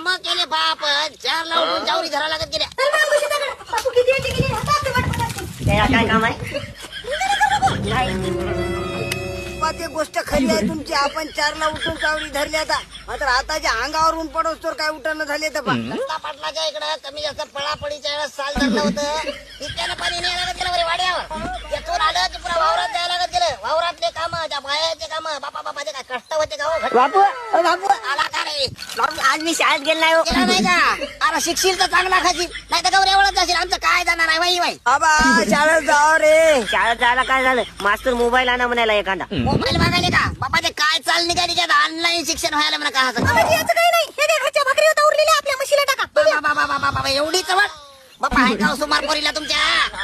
काम केले बाप चार ला उठून जावरी धरा लागत गेल्या. ते वाट बघत. त्याला काय काम आहे? बा, ते गोष्ट खरी आहे तुमची. आपण चारला उठून चावडी धरली आता. मात्र आताच्या अंगावर ऊन पडोस तर काय उठणं झाले तर. रस्ता पाटलाच्या इकडं? कमी जास्त पळापळीच्या वेळेस साल धरलं होतं. इतक्यानं पाणी नाही लागत गेलं बरे वाड्यावर. येथून आलं की वावरात द्यायला लागत गेलं वावरातले काम त्या बायाचे काम बापा बापाचे काय कष्ट होते का हो? बापू अ, बापू. आला का रे बापू आज मी शाळेत गेलो नाही हो. नाही का? अरे शिकशील तर चांगला खाशील नाही तर गौऱ्या एवढंच जाशील. आमचं काय जाणार आहे बाई बाई आबा शाळेत जाव रे. शाळेत जायला काय झालं? मास्तर मोबाईल आणा म्हणायला एखादा. मोबाईल मागायले का? बापा ते काय चाल निघाली त्यात ऑनलाईन शिक्षण व्हायला म्हणा का असं? बाबाजी, याचं काही नाही. हे घ्या, घरच्या भाकरी होता उरलेल्या आपल्या म्हशीला टाका. बाबा बाबा बाबा बाबा एवढी चवड. बापा आहे का सुमार पोरीला तुमच्या.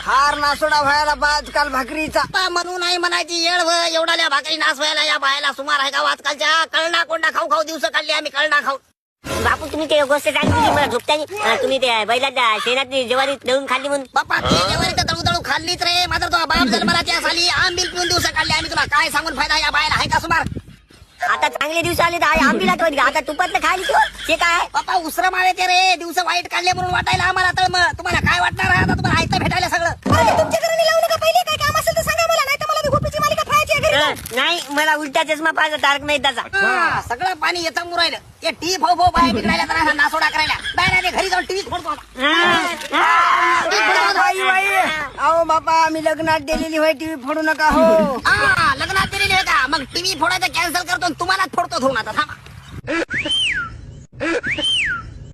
हार नासोडा व्हायला बा आजकाल भाकरीचा. म्हणून नाही म्हणायची येळ व एवढाल्या भाकरी नाश व्हायला या बायला सुमार आहे का आजकालच्या? कळणा कोंडा खाऊ खाऊ दिवस काढली आम्ही कळणा खाऊ. बापू तुम्ही ते गोष्ट सांगितली मला झोपतानी तुम्ही ते बैलाच्या शेणात जेवारी दळून खाल्ली म्हणून. बाप्पा ती जेवारी तर तळू तळू खाल्लीच रे. मात्र तो बाप जन्माला साली आंबील पिऊन दिवस काढले आम्ही तुला. काय सांगून फायदा या बायला आहे का सुमार? आता चांगले दिवस आले तर आंबीला ठेवली आता तुपातलं खायली किंवा ते काय? आहे? बाप्पा उसरं माळे ते रे. दिवस वाईट काढले म्हणून वाटायला आम्हाला तर मग तुम्हाला काय वाटणार आहे? आता तुम्हाला नाही मला उलटा चष्मा पाहिजे तारक नाही त्याचा. हा, सगळं पाणी येतं राहिलं ते टी भाऊ भाऊ बाहेर निघायला तर नासोडा करायला. बाहेर घरी जाऊन टीव्ही फोडतो अहो बापा आम्ही लग्नात दिलेली होय टीव्ही फोडू नका हो. हा लग्नात दिलेली आहे का? मग टीव्ही फोडायचं कॅन्सल करतो तुम्हालाच फोडतो धुवून आता. थांबा.